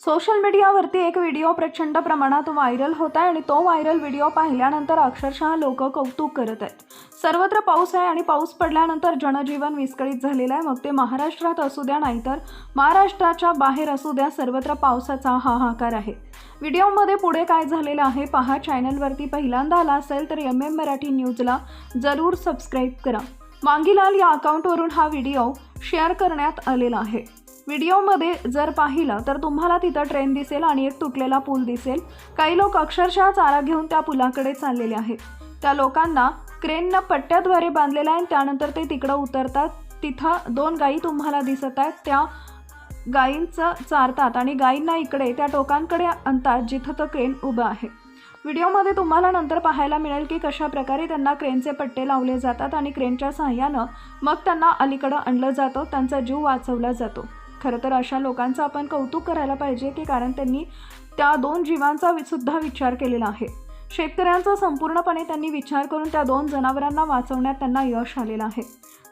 Social मीडियावरती एक video प्रचंड प्रमाणात व्हायरल होत आहे आणि तो व्हायरल व्हिडिओ पाहिल्यानंतर अक्षरशः लोक कौतुक करत आहेत. सर्वत्र पाऊस आहे आणि पाऊस पडल्यानंतर जनजीवन विस्कळीत झालेलं आहे. मग ते महाराष्ट्रात असू द्या नाहीतर महाराष्ट्राच्या बाहेर असू द्या सर्वत्र पावसाचा हाहाकार आहे. व्हिडिओमध्ये पुढे काय झालेलं आहे पहा. चॅनलवरती पहिल्यांदा आला असेल तर एम एम मराठी न्यूजला जरूर सबस्क्राईब करा. मांगीलाल या अकाउंटवरून हा व्हिडिओ शेअर करण्यात आलेला आहे. व्हिडिओमध्ये जर पाहिलं तर तुम्हाला तिथं ट्रेन दिसेल आणि एक तुटलेला पूल दिसेल. काही लोक अक्षरशः चारा घेऊन त्या पुलाकडे चाललेले आहेत. त्या लोकांना क्रेननं पट्ट्याद्वारे बांधलेलं आहे आणि त्यानंतर ते तिकडं उतरतात. तिथं दोन गायी तुम्हाला दिसत आहेत. त्या गायींचं चारतात आणि गायींना इकडे त्या टोकांकडे आणतात जिथं तो क्रेन उभं आहे. व्हिडिओमध्ये तुम्हाला नंतर पाहायला मिळेल की कशा प्रकारे त्यांना क्रेनचे पट्टे लावले जातात आणि क्रेनच्या सहाय्यानं मग त्यांना अलीकडं आणलं जातं त्यांचा जीव वाचवला जातो. खरं तर अशा लोकांचं आपण कौतुक करायला पाहिजे की कारण त्यांनी त्या दोन जीवांचा सुद्धा विचार केलेला आहे. शेतकऱ्यांचा संपूर्णपणे त्यांनी विचार करून त्या दोन जनावरांना वाचवण्यात त्यांना यश आलेलं आहे.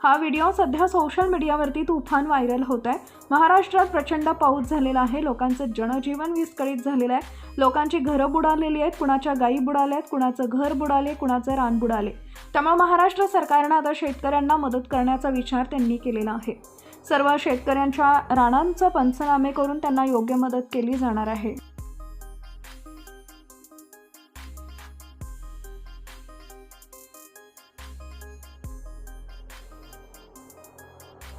हा व्हिडिओ सध्या सोशल मीडियावरती तुफान व्हायरल होत आहे महाराष्ट्रात प्रचंड पाऊस झालेला आहे. लोकांचं जनजीवन विस्कळीत झालेलं आहे. लोकांची घरं बुडालेली आहेत. कुणाच्या गायी बुडाल्या आहेत कुणाचं घर बुडाले कुणाचं रान बुडाले. त्यामुळे महाराष्ट्र सरकारनं आता शेतकऱ्यांना मदत करण्याचा विचार त्यांनी केलेला आहे. सर्व शेतकऱ्यांच्या रानांचं पंचनामे करून त्यांना योग्य मदत केली जाणार आहे.